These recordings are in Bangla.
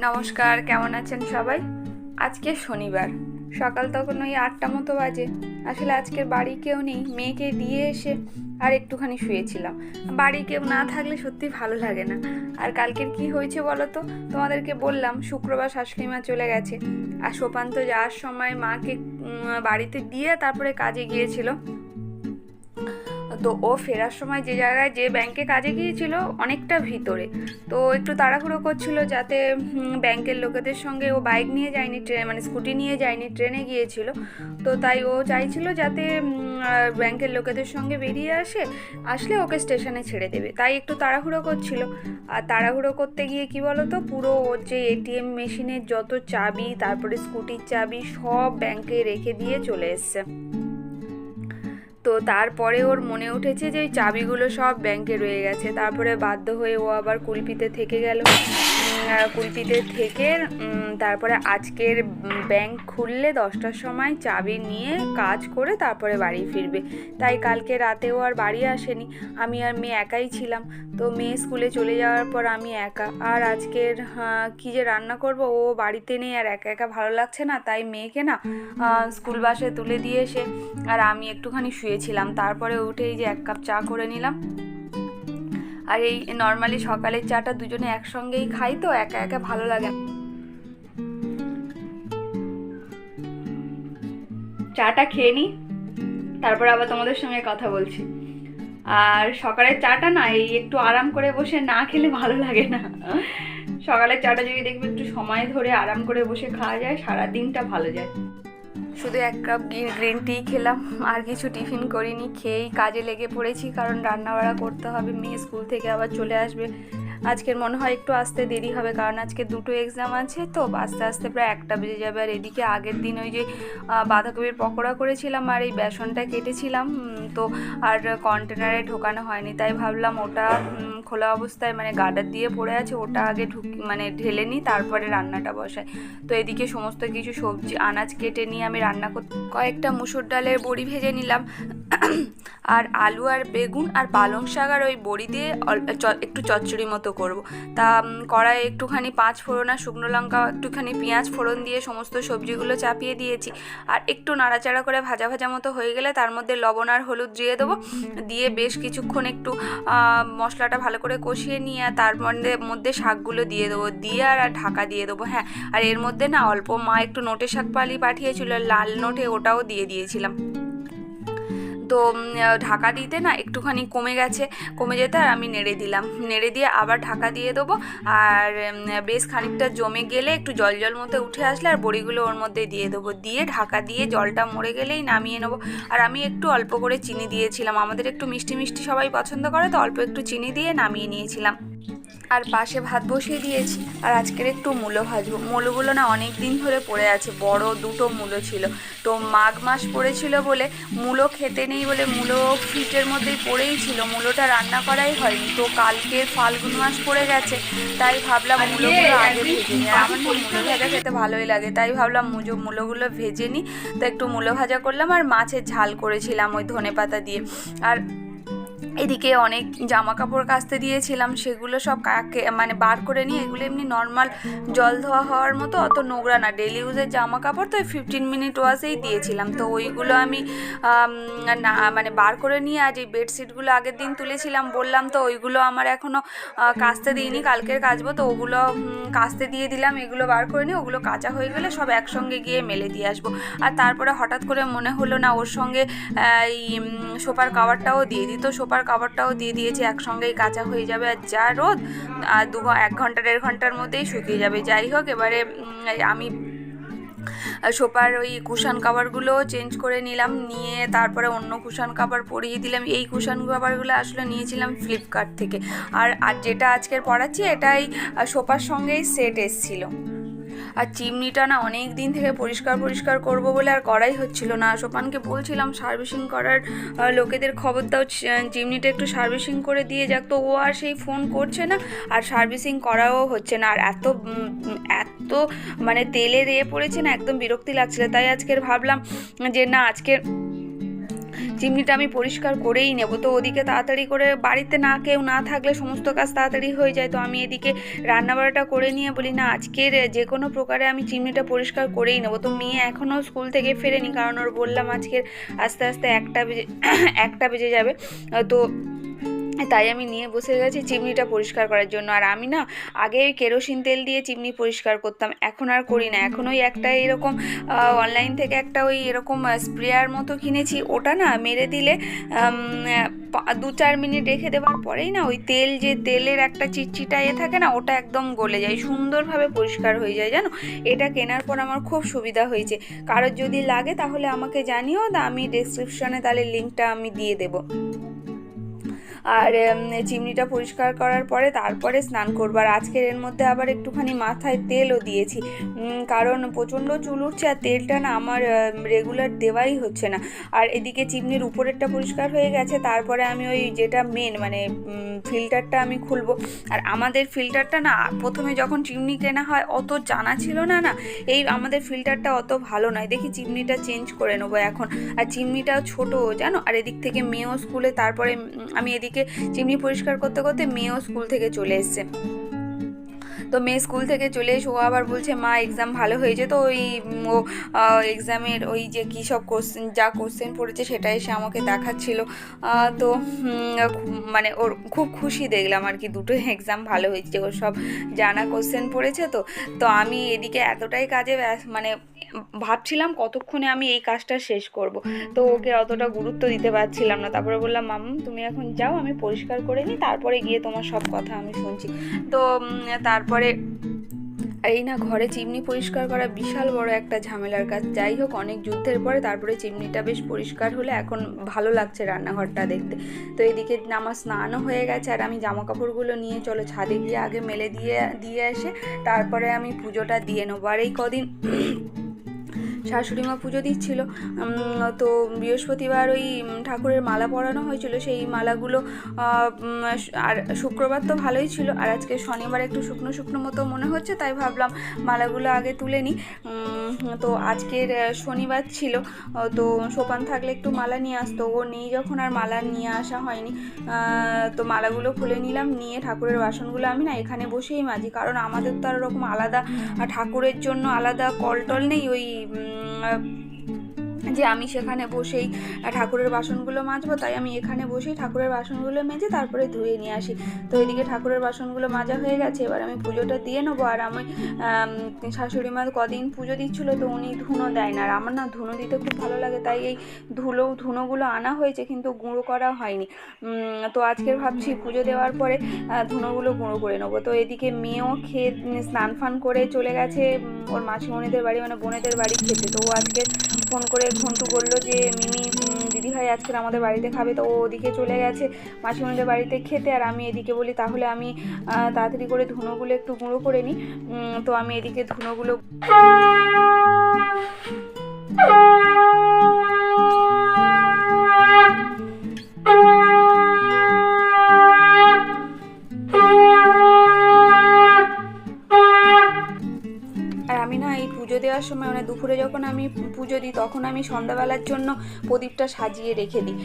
নমস্কার, কেমন আছেন সবাই? আজকে শনিবার। সকাল তখন ওই আটটা মতো বাজে। আসলে আজকের বাড়ি কেউ নেই, মেয়েকে দিয়ে এসে আর একটুখানি শুয়েছিলাম। বাড়ি কেউ না থাকলে সত্যি ভালো লাগে না। আর কালকের কি হয়েছে বলো তো? তোমাদেরকে বললাম, শুক্রবার শাশুড়ি মা চলে গেছে। আর সোপান্ত যাওয়ার সময় মাকে বাড়িতে দিয়ে তারপরে কাজে গিয়েছিল। তো ও ফেরার সময় যে জায়গায় যে ব্যাংকে কাজে গিয়েছিল অনেকটা ভিতরে। তো একটু তাড়াহুড়ো করছিল যাতে ব্যাংকের লোকেদের সঙ্গে ও বাইক নিয়ে যায়নি ট্রেনে মানে স্কুটি নিয়ে যায়নি, ট্রেনে গিয়েছিল। তো তাই ও চাইছিল যাতে ব্যাংকের লোকেদের সঙ্গে বেরিয়ে আসে, আসলে ওকে স্টেশনে ছেড়ে দেবে। তাই একটু তাড়াহুড়ো করছিল। আর তাড়াহুড়ো করতে গিয়ে কি বলো তো পুরো ওর যে এটিএম মেশিনের যত চাবি, তারপরে স্কুটির চাবি সব ব্যাংকে রেখে দিয়ে চলে এসছে। তো তারপরে ওর মনে উঠেছে যে চাবিগুলো সব ব্যাংকে রয়ে গেছে। তারপরে বাধ্য হয়ে ও আবার কুলপিতে থেকে গেল। কুলপিতে থেকে তারপরে আজকের ব্যাংক খুললে দশটার সময় চাবি নিয়ে কাজ করে তারপরে বাড়ি ফিরবে। তাই কালকে রাতেও আর বাড়ি আসেনি। আমি আর মেয়ে একাই ছিলাম। তো মেয়ে স্কুলে চলে যাওয়ার পর আমি একা। আর আজকের কি যে রান্না করব, ও বাড়িতে নেই আর একা একা ভালো লাগছে না, তাই মেয়েকে না স্কুল বাসে তুলে দিয়ে এসে, আর আমি একটুখানি শুয়েছিলাম। তারপরে উঠেই যে এক কাপ চা করে নিলাম। আর এই নর্মালি সকালের চাটা দুজনে একসঙ্গেই খাই তো একা একা ভালো লাগে চাটা খেয়ে নিই তারপর আবার তোমাদের সঙ্গে কথা বলছি। আর সকালের চাটা না, এই একটু আরাম করে বসে না খেলে ভালো লাগে না। সকালের চাটা যদি দেখবে একটু সময় ধরে আরাম করে বসে খাওয়া যায় সারা দিনটা ভালো যায়। শুধু এক কাপ গ্রিন টি খেলাম, আর কিছু টিফিন করিনি, খেয়েই কাজে লেগে পড়েছি, কারণ রান্নাবাড়া করতে হবে, মেয়ে স্কুল থেকে আবার চলে আসবে। আজকের মনে হয় একটু আসতে দেরি হবে, কারণ আজকে দুটো এক্সাম আছে, তো আস্তে আস্তে প্রায় একটা বেজে যাবে, আর এদিকে আগের দিন ওই যে বাঁধাকপির পকোড়া করেছিলাম, আর এই বেসনটা কেটেছিলাম তো আর কন্টেনারে ঢোকানো হয়নি, তাই ভাবলাম ওটা খোলা অবস্থায় মানে গার্ডার দিয়ে পড়ে আছে ওটা আগে ঢুকি মানে ঢেলে নিই তারপরে রান্নাটা বসাই। তো এদিকে সমস্ত কিছু সবজি আনাজ কেটে নিয়ে আমি রান্না করতে কয়েকটা মুসুর ডালের বড়ি ভেজে নিলাম। আর আলু আর বেগুন আর পালং শাক আর ওই বড়ি দিয়ে একটু চচ্চড়ি মতো করব। তা উম, কড়াইয়ে একটুখানি পাঁচ ফোড়ন আর শুকনো লঙ্কা একটুখানি পেঁয়াজ ফোড়ন দিয়ে সমস্ত সবজিগুলো চাপিয়ে দিয়েছি। আর একটু নাড়াচাড়া করে ভাজা ভাজা মতো হয়ে গেলে তার মধ্যে লবণ আর হলুদ দিয়ে দেবো। দিয়ে বেশ কিছুক্ষণ একটু মশলাটা ভালো করে কষিয়ে নিয়ে তার মধ্যে মধ্যে শাকগুলো দিয়ে দেবো। দিয়ে আর ঢাকা দিয়ে দেবো হ্যাঁ। আর এর মধ্যে না অল্প মা একটু নোটে শাক পালি পাঠিয়েছিল লাল নোটে ওটাও দিয়ে দিয়েছিলাম। তো ঢাকা দিতে না একটুখানি কমে গেছে, কমে যেতে আর আমি নেড়ে দিলাম। নেড়ে দিয়ে আবার ঢাকা দিয়ে দেবো। আর বেশ খানিকটা জমে গেলে একটু জল জল মতো উঠে আসলে আর বড়িগুলো ওর মধ্যে দিয়ে দেবো। দিয়ে ঢাকা দিয়ে জলটা মরে গেলেই নামিয়ে নেব। আর আমি একটু অল্প করে চিনি দিয়েছিলাম। আমাদের একটু মিষ্টি মিষ্টি সবাই পছন্দ করে, তো অল্প একটু চিনি দিয়ে নামিয়ে নিয়েছিলাম। আর পাশে ভাত বসিয়ে দিয়েছি। আর আজকের একটু মূলো ভাজবো। মূলোগুলো না অনেক দিন ধরে পড়ে আছে বড় দুটো মূলো ছিল। তো মাঘ মাস পড়েছিল বলে মূলো খেতে নেই বলে মূলো ফ্রিজের মধ্যেই পড়েই ছিল। মূলোটা রান্না করাই হয়নি। তো কালকে ফাল্গুন মাস পড়ে গেছে তাই ভাবলাম মূলোগুলো আগে ভেজে নিই। আর আমার মূলো ভাজা খেতে ভালোই লাগে তাই ভাবলাম মুজো মূলোগুলো ভেজে নিই। তো একটু মূলো ভাজা করলাম আর মাছের ঝাল করেছিলাম ওই ধনে পাতা দিয়ে। আর এদিকে অনেক জামা কাপড় কাচতে দিয়েছিলাম, সেগুলো সব কাকে মানে বার করে নিয়ে, এগুলো এমনি নর্মাল জল ধোয়া হওয়ার মতো, অত নোংরা না। ডেলি ইউজের জামা কাপড় তো ফিফটিন মিনিট ওয়াশেই দিয়েছিলাম। তো ওইগুলো আমি না মানে বার করে নিয়ে আজ এই বেডশিটগুলো আগের দিন তুলেছিলাম। বললাম তো ওইগুলো আমার এখনও কাচতে দিইনি, কালকের কাচবো। তো ওগুলো কাচতে দিয়ে দিলাম, এগুলো বার করে নিয়ে, ওগুলো কাঁচা হয়ে গেলে সব একসঙ্গে গিয়ে মেলে দিয়ে আসব। আর তারপরে হঠাৎ করে মনে হলো না, ওর সঙ্গে এই সোপার কাভারটাও দিয়ে দিই। তো সোপার কাভারটাও দিয়ে দিয়েছি, একসঙ্গেই কাঁচা হয়ে যাবে আর যা রোদ, আর দু এক ঘণ্টা, দেড় ঘণ্টার মধ্যেই শুকিয়ে যাবে। যাই হোক, এবারে আমি সোপার ওই কুশান কাভারগুলো চেঞ্জ করে নিলাম, নিয়ে তারপরে অন্য কুশান কাভার পরিয়ে দিলাম। এই কুশান কাভারগুলো আসলে নিয়েছিলাম ফ্লিপকার্ট থেকে। আর আর যেটা আজকের পড়াচ্ছি, এটাই সোপার সঙ্গেই সেট এসছিলো। আর চিমনিটা না অনেক দিন থেকে পরিষ্কার পরিষ্কার করব বলে আর করাই হচ্ছিল না। সোপানকে বলছিলাম, সার্ভিসিং করার লোকেদের খবর দাও চিমনিটা একটু সার্ভিসিং করে দিয়ে যাক। তো ও আর সেই ফোন করছে না, আর সার্ভিসিং করাও হচ্ছে না। আর এত এত মানে তেলে রেয়ে পড়েছে না, একদম বিরক্তি লাগছিল। তাই আজকের ভাবলাম যে, না, আজকের চিমনিটা আমি পরিষ্কার করেই নেব। তো ওদিকে তাড়াতাড়ি করে বাড়িতে না কেউ না থাকলে সমস্ত কাজ তাড়াতাড়ি হয়ে যায়। তো আমি এদিকে রান্নাবাড়াটা করে নিয়ে বলি, না, আজকের যে কোনো প্রকারে আমি চিমনিটা পরিষ্কার করেই নেব। তো মেয়ে এখনও স্কুল থেকে ফেরেনি, কারণ ওর বললাম আজকের আস্তে আস্তে একটা বেজে একটা বেজে যাবে। তো তাই আমি নিয়ে বসে গেছি চিমনিটা পরিষ্কার করার জন্য। আর আমি না আগে কেরোসিন তেল দিয়ে চিমনি পরিষ্কার করতাম, এখন আর করি না। এখন ওই একটা এরকম অনলাইন থেকে একটা ওই এরকম স্প্রেয়ার মতো কিনেছি, ওটা না মেরে দিলে দু চার মিনিট রেখে দেওয়ার পরেই না ওই তেল যে তেলের একটা চিটচিটা এ থাকে না, ওটা একদম গলে যায়, সুন্দরভাবে পরিষ্কার হয়ে যায় জানো? এটা কেনার পর আমার খুব সুবিধা হয়েছে। কারোর যদি লাগে তাহলে আমাকে জানিও আমি ডেসক্রিপশনে তাহলে লিঙ্কটা আমি দিয়ে দেবো। আর চিমনিটা পরিষ্কার করার পরে তারপরে স্নান করব। আর আজকের এর মধ্যে আবার একটুখানি মাথায় তেলও দিয়েছি। কারণ প্রচণ্ড চুল উঠছে আর তেলটা না আমার রেগুলার দেওয়াই হচ্ছে না। আর এদিকে চিমনির উপরেরটা পরিষ্কার হয়ে গেছে। তারপরে আমি ওই যেটা মেন মানে ফিল্টারটা আমি খুলবো। আর আমাদের ফিল্টারটা না, প্রথমে যখন চিমনি কেনা হয়, অত জানা ছিল না না, এই আমাদের ফিল্টারটা অত ভালো নয়। দেখি চিমনিটা চেঞ্জ করে নেব এখন। আর চিমনিটাও ছোটো, জানো? আর এদিক থেকে মেয়েও স্কুলে, তারপরে আমি এদিকে চিমনি পরিষ্কার করতে করতে মেয়েও স্কুল থেকে চলে এসছে। তো মেয়ে স্কুল থেকে চলে এসে ও আবার বলছে, মা এক্সাম ভালো হয়েছে তো ওই, ও এক্সামের ওই যে কী সব কোশ্চেন যা কোশ্চেন পড়েছে সেটা এসে আমাকে দেখাচ্ছিল। তো মানে ওর খুব খুশি দেখলাম আর কি দুটো এক্সাম ভালো হয়েছে, ওর সব জানা কোশ্চেন পড়েছে তো। তো আমি এদিকে এতটাই কাজে মানে ভাবছিলাম কতক্ষণে আমি এই কাজটা শেষ করব। তো ওকে অতটা গুরুত্ব দিতে পারছিলাম না। তারপরে বললাম মাম তুমি এখন যাও আমি পরিষ্কার করে নিই তারপরে গিয়ে তোমার সব কথা আমি শুনছি। তো তারপরে আর এই না ঘরে চিমনি পরিষ্কার করা বিশাল বড় একটা ঝামেলার কাজ। যাই হোক অনেক যুদ্ধের পরে তারপরে চিমনিটা বেশ পরিষ্কার হলে এখন ভালো লাগছে রান্নাঘরটা দেখতে। তো এদিকে আমার স্নানও হয়ে গেছে আর আমি জামা কাপড়গুলো নিয়ে চলো ছাদে গিয়ে আগে মেলে দিয়ে দিয়ে এসে তারপরে আমি পুজোটা দিয়ে নেব। আর এই কদিন শাশুড়ি মা পুজো দিচ্ছিল তো বৃহস্পতিবার ওই ঠাকুরের মালা পরানো হয়েছিল, সেই মালাগুলো আর শুক্রবার তো ভালোই ছিল, আর আজকে শনিবার একটু শুকনো শুকনো মতো মনে হচ্ছে, তাই ভাবলাম মালাগুলো আগে তুলে নিই। তো আজকের শনিবার ছিল তো সোপান থাকলে একটু মালা নিয়ে আসতো, ও নেই যখন, আর মালা নিয়ে আসা হয়নি। তো মালাগুলো খুলে নিলাম, নিয়ে ঠাকুরের বাসনগুলো আমি না এখানে বসেই মাজি, কারণ আমাদের তো আর ওরকম আলাদা, ঠাকুরের জন্য আলাদা কল টল নেই, ওই uh, যে আমি সেখানে বসেই ঠাকুরের বাসনগুলো মাজবো, তাই আমি এখানে বসেই ঠাকুরের বাসনগুলো মেজে তারপরে ধুয়ে নিয়ে আসি। তো এদিকে ঠাকুরের বাসনগুলো মাজা হয়ে গেছে, এবার আমি পুজোটা দিয়ে নেব। আর আমি শাশুড়ি মা কদিন পুজো দিচ্ছিল, তো উনি ধুনো দেয় না। আর আমার না ধুনো দিতে খুব ভালো লাগে, তাই এই ধুলো, ধুনোগুলো আনা হয়েছে, কিন্তু গুঁড়ো করা হয়নি। তো আজকের ভাবছি পুজো দেওয়ার পরে ধুনোগুলো গুঁড়ো করে নেব। তো এদিকে মেয়েও খেয়ে, স্নান ফান করে চলে গেছে ওর মাসিমণিদের বাড়ি মানে বোনেদের বাড়ি খেতে। তো ও আজকে ফোন করে ঘন্টু বলল যে, মিমি দিদিভাই আজকে আমাদের বাড়িতে খাবে। তো ওদিকে চলে গেছে মাসিমণিদের বাড়িতে খেতে। আর আমি এদিকে বলি, তাহলে আমি তাড়াতাড়ি করে ধুনোগুলো একটু গুঁড়ো করে নিই। তো আমি এদিকে ধুনোগুলো এই সময় মানে দুপুরে যখন আমি পুজো দিই, তখন আমি সন্ধ্যাবেলার জন্য প্রদীপটা সাজিয়ে রেখে দিই।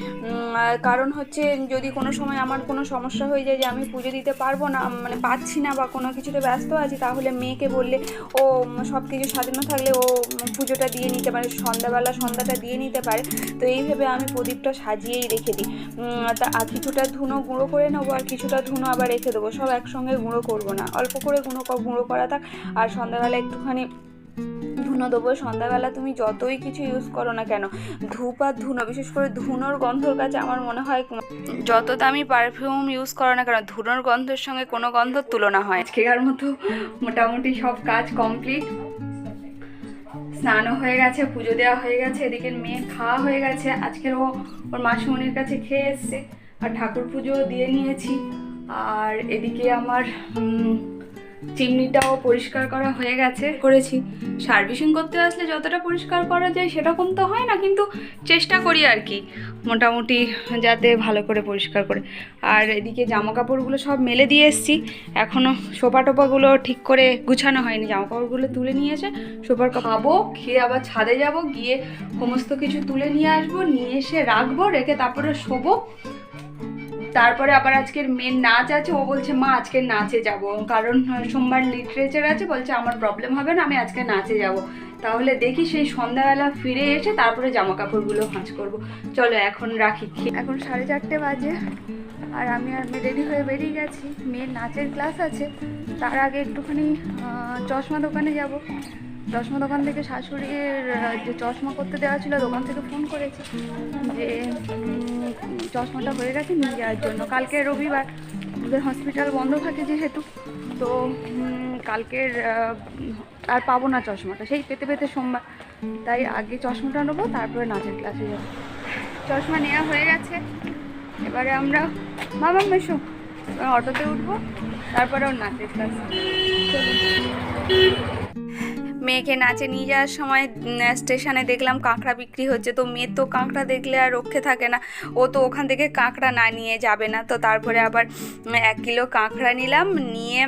কারণ হচ্ছে যদি কোনো সময় আমার কোনো সমস্যা হয়ে যায় যে আমি পুজো দিতে পারব না মানে পাচ্ছি না বা কোনো কিছুতে ব্যস্ত আছি, তাহলে মেয়েকে বললে, ও সব কিছু সাজানো থাকলে ও পুজোটা দিয়ে নিতে পারে, সন্ধ্যাবেলা সন্ধ্যাটা দিয়ে নিতে পারে। তো এইভাবে আমি প্রদীপটা সাজিয়েই রেখে দিই। তা কিছুটা ধুনো গুঁড়ো করে নেব আর কিছুটা ধুনো আবার রেখে দেবো। সব একসঙ্গে গুঁড়ো করব না। অল্প করে গুঁড়ো গুঁড়ো করা থাক। আর সন্ধ্যাবেলা একটুখানি ধুনো দেবো, সন্ধ্যাবেলা তুমি যতই কিছু ইউজ করো না কেন, ধূপ আর ধুনো, বিশেষ করে ধুনোর গন্ধর কাছে আমার মনে হয় যত দামি পারফিউম ইউজ করো না কেন, ধুনোর গন্ধের সঙ্গে কোনো গন্ধর তুলনা হয় আজকেকার মতো মোটামুটি সব কাজ কমপ্লিট স্নানও হয়ে গেছে, পুজো দেওয়া হয়ে গেছে, এদিকে মেয়ে খাওয়া হয়ে গেছে। আজকের ও ওর মাসিমণির কাছে খেয়ে এসছে, আর ঠাকুর পুজো দিয়ে নিয়েছি। আর এদিকে আমার চিমনিটাও পরিষ্কার করা হয়ে গেছে। করেছি। সার্ভিসিং করতে আসলে যতটা পরিষ্কার করা যায় সেরকম তো হয় না, কিন্তু চেষ্টা করি আর কি, মোটামুটি যাতে ভালো করে পরিষ্কার করে। আর এদিকে জামা কাপড়গুলো সব মেলে দিয়ে এসেছি। এখনও সোফা টোপাগুলো ঠিক করে গুছানো হয়নি। জামা কাপড়গুলো তুলে নিয়ে এসে সোফার খাব, খেয়ে আবার ছাদে যাব, গিয়ে সমস্ত কিছু তুলে নিয়ে আসব, নিয়ে এসে রাখব, রেখে তারপরে শোবো। তারপরে আবার আজকের মেন নাচ আছে, ও বলছে, মা আজকে নাচে যাব। কারণ সোমবার লিটারেচার আছে, বলছে, আমার প্রবলেম হবে না, আমি আজকে নাচে যাব। তাহলে দেখি সেই সন্ধ্যাবেলা ফিরে এসে তারপরে জামা কাপড়গুলো ভাঁজ করব। চলো, এখন রাখি। এখন সাড়ে চারটে বাজে, আর আমি আর মেয়ে রেডি হয়ে বেরিয়ে গেছি। মেয়ের নাচের ক্লাস আছে, তার আগে একটুখানি চশমা দোকানে যাব। চশমা দোকান থেকে শাশুড়ির যে চশমা করতে দেওয়া ছিল, দোকান থেকে ফোন করেছি যে চশমাটা হয়ে গেছে, নিয়ে যাওয়ার জন্য। কালকে রবিবার ওদের হসপিটাল বন্ধ থাকে যেহেতু, তো কালকের আর পাবো না চশমাটা। সেই পেতে পেতে সোমবার, তাই আগে চশমাটা নেব, তারপরে নাচের ক্লাসে যাব। চশমা নেওয়া হয়ে গেছে। এবারে আমরা বাবা মেশো অটোতে উঠবো, তারপরে ওর নাচের ক্লাস মেয়েকে নাচে নিয়ে যাওয়ার সময় স্টেশনে দেখলাম কাঁকড়া বিক্রি হচ্ছে। তো মেয়ের তো কাঁকড়া দেখলে আর রক্ষে থাকে না। ও তো ওখান থেকে কাঁকড়া না নিয়ে যাবে না। তো তারপরে আবার এক কিলো কাঁকড়া নিলাম, নিয়ে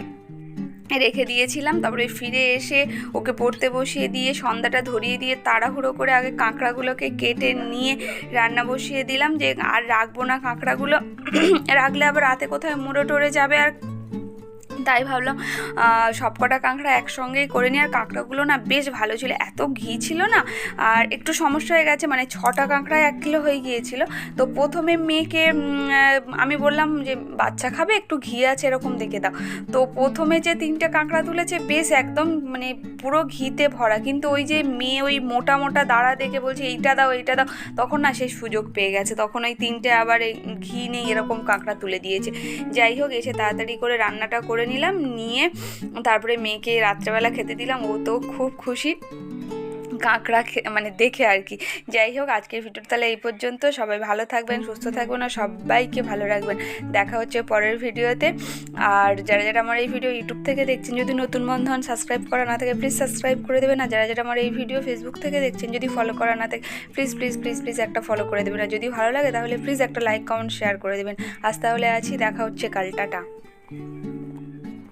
রেখে দিয়েছিলাম। তারপরে ফিরে এসে ওকে পড়তে বসিয়ে দিয়ে সন্ধ্যাটা ধরিয়ে দিয়ে তাড়াহুড়ো করে আগে কাঁকড়াগুলোকে কেটে নিয়ে রান্না বসিয়ে দিলাম যে, আর রাখব না কাঁকড়াগুলো। রাখলে আবার রাতে কোথায় মুড়ো টরে যাবে আর তাই ভাবলাম আহ, সবকটা কাঁকড়া একসঙ্গেই করে নিই। আর কাঁকড়াগুলো না বেশ ভালো ছিল। এত ঘি ছিল না আর একটু সমস্যা হয়ে গেছে মানে ছটা কাঁকড়া এক কিলো হয়ে গিয়েছিল। তো প্রথমে মেয়েকে আমি বললাম যে বাচ্চা খাবে? একটু ঘি আছে এরকম দেখে দাও। তো প্রথমে যে তিনটে কাঁকড়া তুলেছে বেশ একদম মানে পুরো ঘিতে ভরা। কিন্তু ওই যে মেয়ে ওই মোটা মোটা দাঁড়া দেখে বলছে এইটা দাও এইটা দাও। তখন না সে সুযোগ পেয়ে গেছে। তখন ওই তিনটে আবার ঘি নেই এরকম কাঁকড়া তুলে দিয়েছে। যাই হোক এসে তাড়াতাড়ি করে রান্নাটা করে নিলাম, নিয়ে তারপরে মেয়েকে রাত্রেবেলা খেতে দিলাম। ও তো খুব খুশি। কাঁকড়া মানে দেখে আর কি। যাই হোক, আজকের ভিডিওটা তাহলে এই পর্যন্ত। সবাই ভালো থাকবেন, সুস্থ থাকবেন আর সবাইকে ভালো রাখবেন। দেখা হচ্ছে পরের ভিডিওতে। আর যারা যারা আমার এই ভিডিও ইউটিউব থেকে দেখছেন, যদি নতুন বন্ধন সাবস্ক্রাইব করা না থাকে প্লিজ সাবস্ক্রাইব করে দেবেন। আর যারা যারা আমার এই ভিডিও ফেসবুক থেকে দেখছেন, যদি ফলো করা না থাকে প্লিজ প্লিজ প্লিজ প্লিজ একটা ফলো করে দেবেন। আর যদি ভালো লাগে, তাহলে প্লিজ একটা লাইক কমেন্ট শেয়ার করে দেবেন। আজ তাহলে আছি, দেখা হচ্ছে কাল, টাটা।